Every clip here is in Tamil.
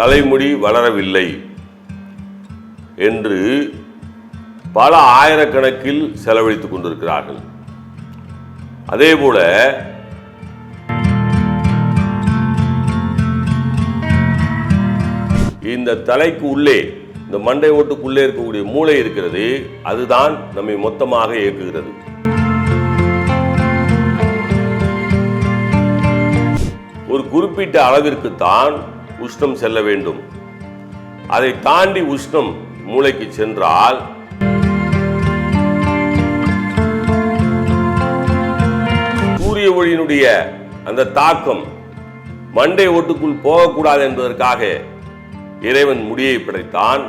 தலைமுடி வளரவில்லை என்று பல ஆயிரக்கணக்கில் செலவழித்துக் கொண்டிருக்கிறார்கள். அதேபோல இந்த தலைக்கு உள்ளே இந்த மண்டை ஓட்டுக்குள்ளே இருக்கக்கூடிய மூளை இருக்கிறது அதுதான் நம்மை மொத்தமாக இயக்குகிறது. ஒரு குறிப்பிட்ட அளவிற்குத்தான் உஷ்ணம் செல்ல வேண்டும். அதை தாண்டி உஷ்ணம் மூளைக்கு சென்றால் சூரிய ஒளியினுடைய அந்த தாக்கம் மண்டை ஓட்டுக்குள் போகக்கூடாது என்பதற்காக இறைவன் முடியை படைத்தான்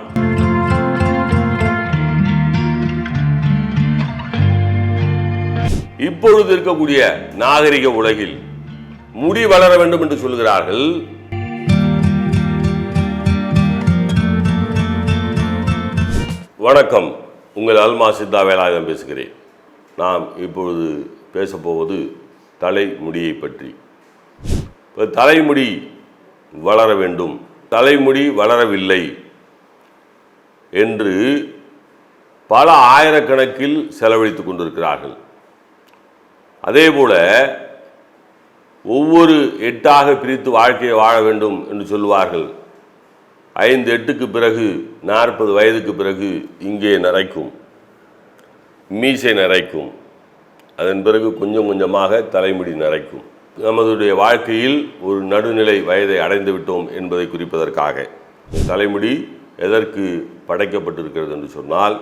இப்பொழுது இருக்கக்கூடிய நாகரிக உலகில் முடி வளர வேண்டும் என்று சொல்கிறார்கள் வணக்கம். உங்கள் அல்மா சித்தா வேலாயுதம் பேசுகிறேன். நாம் இப்பொழுது பேசப்போவது தலைமுடியை பற்றி. இப்போ தலைமுடி வளர வேண்டும். தலைமுடி வளரவில்லை என்று பல ஆயிரக்கணக்கில் செலவழித்துக் கொண்டிருக்கிறார்கள். அதேபோல் ஒவ்வொரு எட்டாக பிரித்து வாழ்க்கையை வாழ வேண்டும் என்று சொல்லுவார்கள். ஐந்து எட்டுக்கு பிறகு நாற்பது வயதுக்கு பிறகு இங்கே நரைக்கும். மீசை நரைக்கும். அதன் பிறகு கொஞ்சம் கொஞ்சமாக தலைமுடி நரைக்கும். நமதுடைய வாழ்க்கையில் ஒரு நடுநிலை வயதை அடைந்து விட்டோம் என்பதை குறிப்பதற்காக. தலைமுடி எதற்கு படைக்கப்பட்டிருக்கிறது என்று சொன்னால்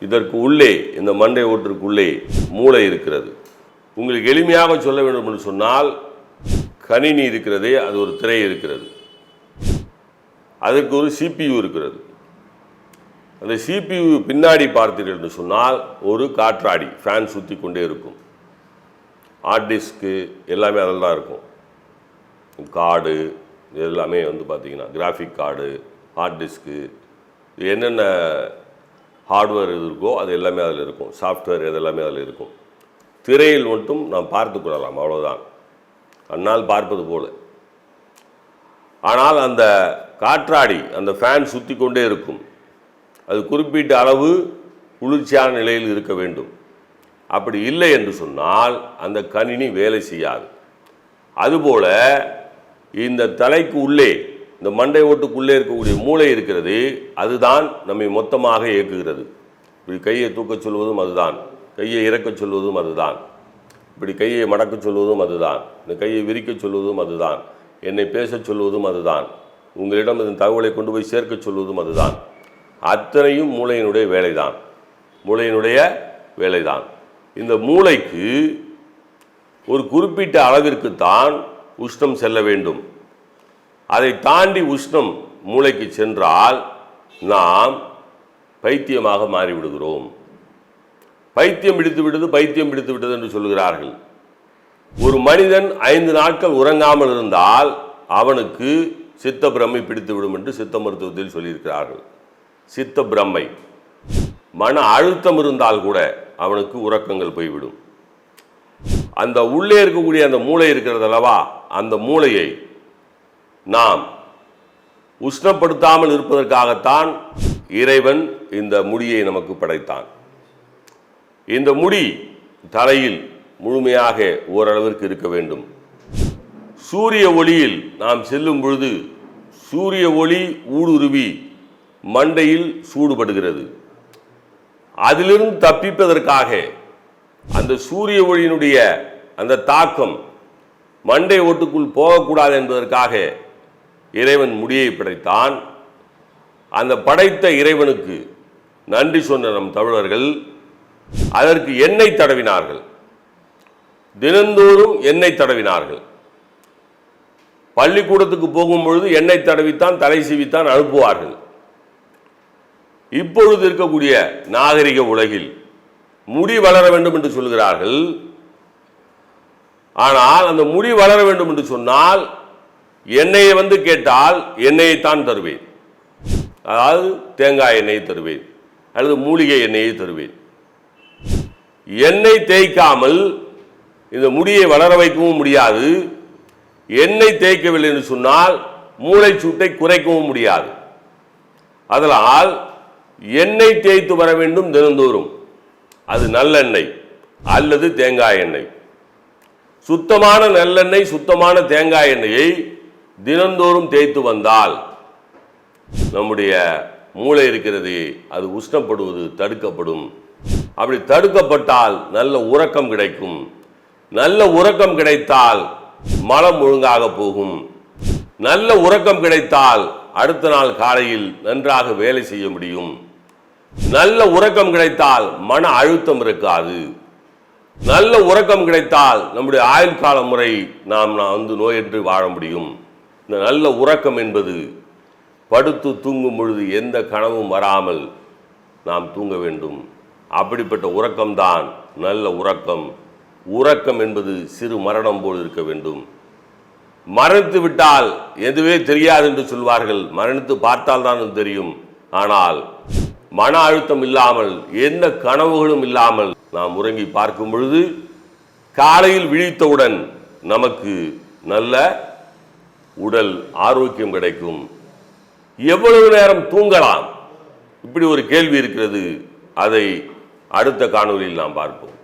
இதற்கு உள்ளே இந்த மண்டை ஓட்டிற்குள்ளே மூளை இருக்கிறது. உங்களுக்கு எளிமையாக சொல்ல வேண்டும் என்று சொன்னால் கணினி இருக்கிறதே அது ஒரு திரை இருக்கிறது. அதற்கு ஒரு சிபியு இருக்கிறது. அந்த சிபியு பின்னாடி பார்த்தீர்கள் என்று சொன்னால் ஒரு காற்றாடி ஃபேன் சுற்றி கொண்டே இருக்கும். ஹார்ட் டிஸ்க்கு எல்லாமே அதில் தான் இருக்கும். கார்டு இது எல்லாமே வந்து பார்த்திங்கன்னா கிராஃபிக் கார்டு ஹார்ட் டிஸ்க்கு என்னென்ன ஹார்ட்வேர் இது இருக்கோ அது எல்லாமே அதில் இருக்கும். சாஃப்ட்வேர் இது எல்லாமே அதில் இருக்கும். திரையில் மட்டும் நாம் பார்த்து கொள்ளலாம் அவ்வளோதான் அன்னால் பார்ப்பது போல. ஆனால் அந்த காற்றாடி அந்த ஃபேன் சுற்றி கொண்டே இருக்கும். அது குறிப்பிட்ட அளவு குளிர்ச்சியான நிலையில் இருக்க வேண்டும். அப்படி இல்லை என்று சொன்னால் அந்த கணினி வேலை செய்யாது. அதுபோல் இந்த தலைக்கு உள்ளே இந்த மண்டை ஓட்டுக்குள்ளே இருக்கக்கூடிய மூளை இருக்கிறது அதுதான் நம்மை மொத்தமாக இயக்குகிறது. இப்படி கையை தூக்கச் சொல்வதும் அதுதான். கையை இறக்கச் சொல்வதும் அதுதான். இப்படி கையை மடக்கச் சொல்வதும் அதுதான். இந்த கையை விரிக்கச் சொல்வதும் அதுதான். என்னை பேசச் சொல்வதும் அதுதான். உங்களிடம் இந்த தகவலை கொண்டு போய் சேர்க்கச் சொல்வதும் அதுதான். அத்தனையும் மூளையினுடைய வேலைதான். மூளையினுடைய வேலைதான். இந்த மூளைக்கு ஒரு குறிப்பிட்ட அளவிற்குத்தான் உஷ்ணம் செல்ல வேண்டும். அதை தாண்டி உஷ்ணம் மூளைக்கு சென்றால் நாம் பைத்தியமாக மாறிவிடுகிறோம். பைத்தியம் பிடித்து விட்டது பைத்தியம் பிடித்து விட்டது என்று சொல்கிறார்கள் ஒரு மனிதன் ஐந்து நாட்கள் உறங்காமல் இருந்தால் அவனுக்கு சித்த பிரம்மை பிடித்து விடும் என்று சித்த மருத்துவத்தில் சொல்லியிருக்கிறார்கள். சித்த பிரம்மை. மன அழுத்தம் இருந்தால் கூட அவனுக்கு உறக்கங்கள் போய்விடும். அந்த உள்ளே இருக்கக்கூடிய அந்த மூளை இருக்கிறது அல்லவா? அந்த மூளையை நாம் உஷ்ணப்படுத்தாமல் இருப்பதற்காகத்தான் இறைவன் இந்த முடியை நமக்கு படைத்தான். இந்த முடி தலையில் முழுமையாக ஓரளவிற்கு இருக்க வேண்டும். சூரிய ஒளியில் நாம் செல்லும் பொழுது சூரிய ஒளி ஊடுருவி மண்டையில் சூடுபடுகிறது. அதிலிருந்து தப்பிப்பதற்காக அந்த சூரிய ஒளியினுடைய அந்த தாக்கம் மண்டை ஓட்டுக்குள் போகக்கூடாது என்பதற்காக இறைவன் முடியை படைத்தான். அந்த படைத்த இறைவனுக்கு நன்றி சொன்ன நம் தமிழர்கள் அதற்கு எண்ணெய் தடவினார்கள். தினந்தோறும் எண்ணெய் தடவினார்கள். பள்ளிக்கூடத்துக்கு போகும் பொழுது எண்ணெய் தடவித்தான் தலை சீவித்தான் அனுப்புவார்கள். இப்பொழுது இருக்கக்கூடிய நாகரிக உலகில் முடி வளர வேண்டும் என்று சொல்கிறார்கள் ஆனால் அந்த முடி வளர வேண்டும் என்று சொன்னால் எண்ணெயை வந்து கேட்டால் எண்ணெயைத்தான் தருவேன். அதாவது தேங்காய் எண்ணெயை தருவேன் அல்லது மூலிகை எண்ணெயை தருவேன். எண்ணெய் தேய்க்காமல் இந்த முடியை வளர வைக்கவும் முடியாது. எண்ணெய் தேய்க்கவில்லை என்று சொன்னால் மூளைச்சூட்டை குறைக்கவும் முடியாது. அதனால் எண்ணெய் தேய்த்து வர வேண்டும் தினந்தோறும். அது நல்லெண்ணெய் அல்லது தேங்காய் எண்ணெய். சுத்தமான நல்லெண்ணெய் சுத்தமான தேங்காய் எண்ணெயை தினந்தோறும் தேய்த்து வந்தால் நம்முடைய மூளை இருக்கிறது அது உஷ்ணப்படுவது தடுக்கப்படும். அப்படி தடுக்கப்பட்டால் நல்ல உறக்கம் கிடைக்கும். நல்ல உறக்கம் கிடைத்தால் மலம் ஒழுங்காக போகும். நல்ல உறக்கம் கிடைத்தால் அடுத்த நாள் காலையில் நன்றாக வேலை செய்ய முடியும். நல்ல உறக்கம் கிடைத்தால் மன அழுத்தம் இருக்காது. நல்ல உறக்கம் கிடைத்தால் நம்முடைய ஆயுள் கால முறை நாம் நான் வந்து நோயற்று வாழ முடியும். இந்த நல்ல உறக்கம் என்பது படுத்து தூங்கும் பொழுது எந்த கனவும் வராமல் நாம் தூங்க வேண்டும். அப்படிப்பட்ட உறக்கம்தான் நல்ல உறக்கம். உறக்கம் என்பது சிறு மரணம் போல் இருக்க வேண்டும். மரணித்து விட்டால் எதுவே தெரியாது என்று சொல்வார்கள். மரணித்து பார்த்தால்தான் தெரியும். ஆனால் மன அழுத்தம் இல்லாமல் எந்த கனவுகளும் இல்லாமல் நாம் உறங்கி பார்க்கும் பொழுது காலையில் விழித்தவுடன் நமக்கு நல்ல உடல் ஆரோக்கியம் கிடைக்கும். எவ்வளவு நேரம் தூங்கலாம்? இப்படி ஒரு கேள்வி இருக்கிறது. அதை அடுத்த காணொலியில் நாம் பார்ப்போம்.